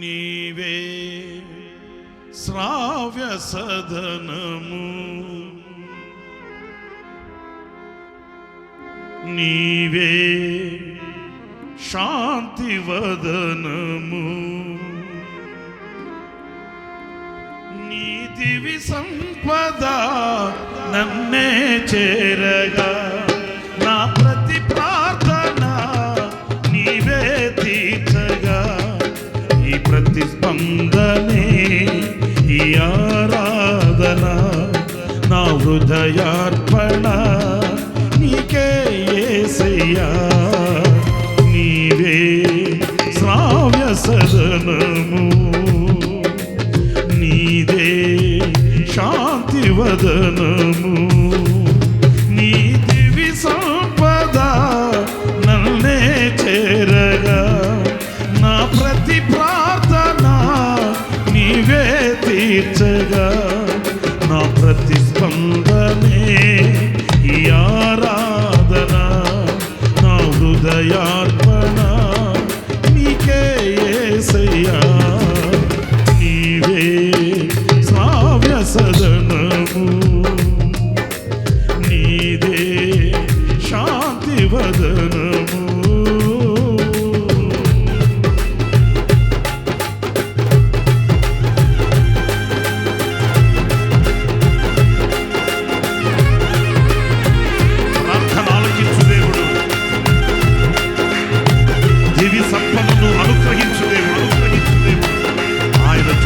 నీవే శ్రావ్య సదనము. నీవే శాంతివదనము వదనము. సంపద నన్నే చేరగా. హృదయార్పణ నీకే ఏసయ్యా. నీవే శ్రావ్య సదనము. నీదే శాంతి వదనము. సంపద నన్నే చేరగా. నా ప్రతి ప్రార్థన నీవే తీర్చగా. శ్రావ్య సదనము. నీదే శాంతి వదనము. ప్రార్థన దేవుడు. దేవి సంపదను అనుగ్రహించు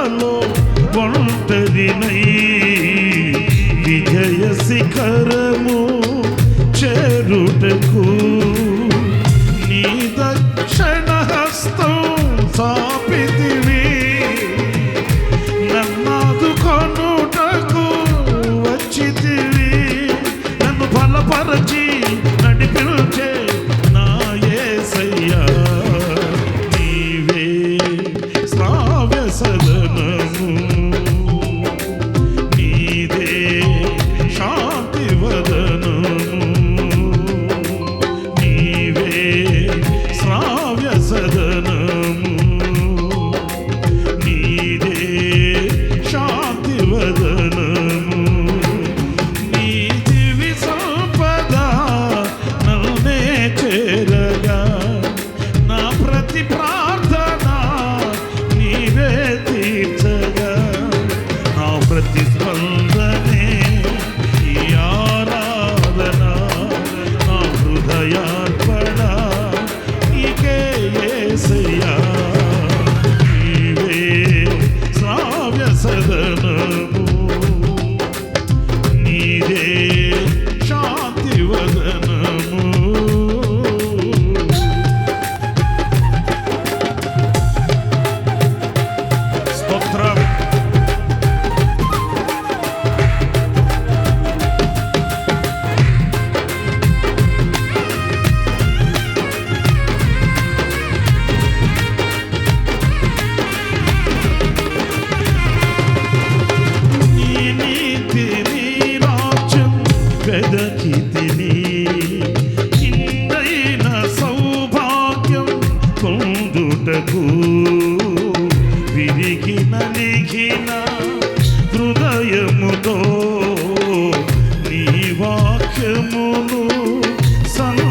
విశ్వాసయాత్రలో ఒంటరినై విజయ శిఖరము చేరుటకు విరిగిన హృదయముతో నీ వాక్యమును సన్మానించితిని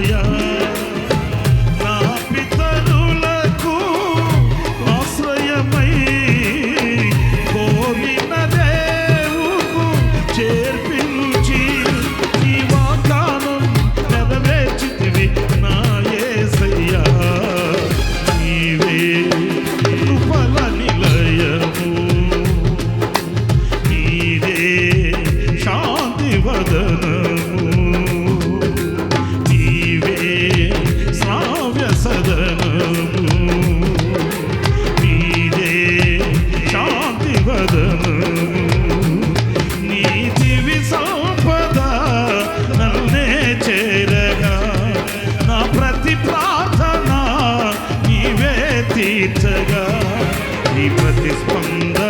yeah. ప్రతిస్పంద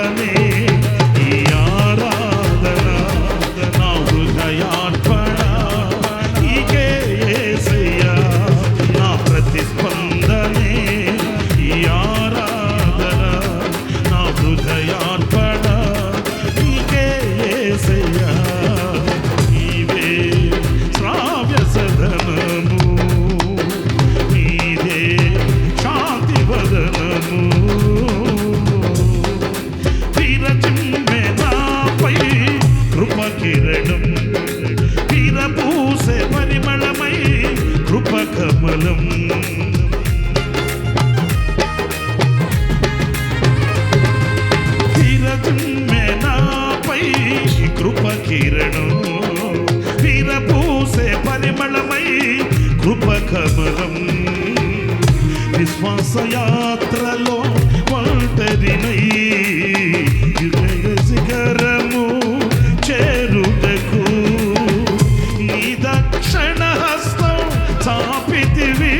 కృపకమలం విశ్వాసయాత్రలో ఒంటరినై హృదయ శిఖరము చేరుటకు నీ దక్షిణ హస్తం చాపితివి.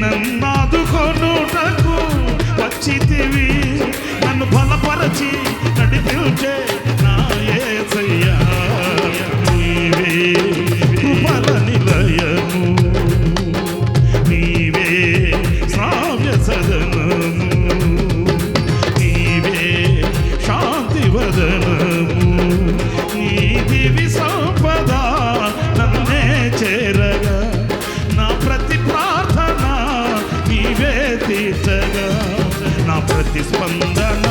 నన్నాదుకొనుటకు వచ్చితివి. నన్ను బలపరచి తీర్చగా నా ప్రతిస్పందన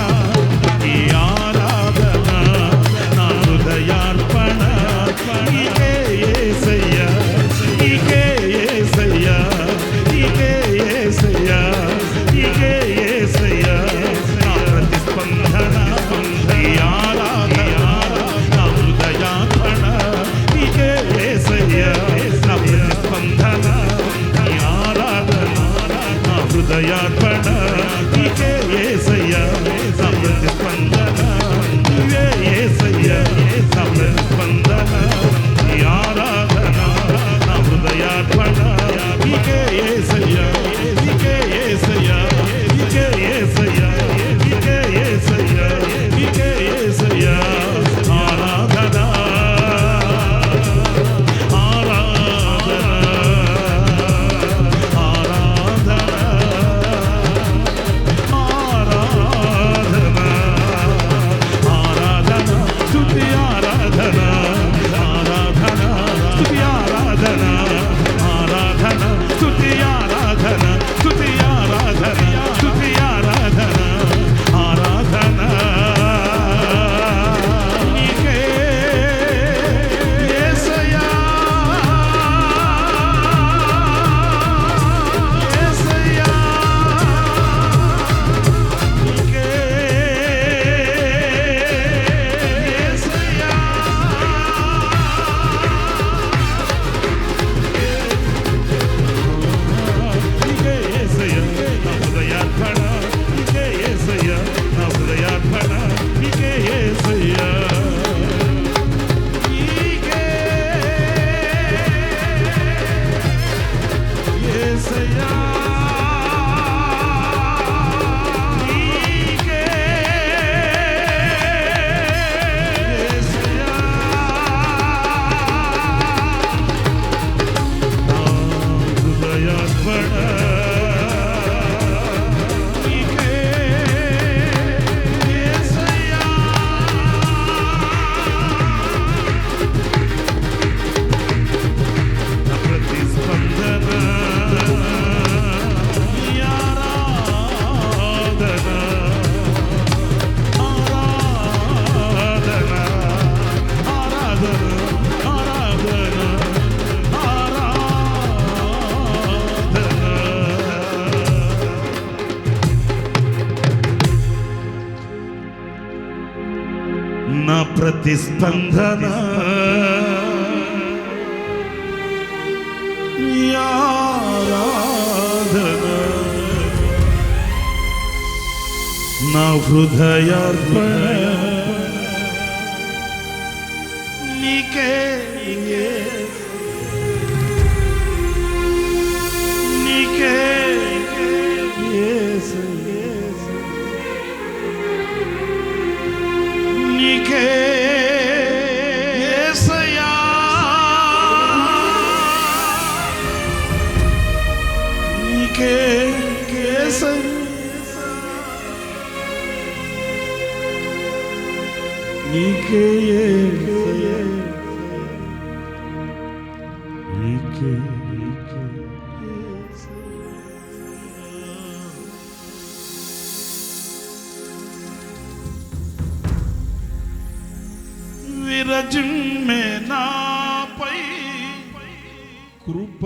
ప్రతిస్పందన. నా హృదయార్పణ. నీకే. वीर में ना पई कृप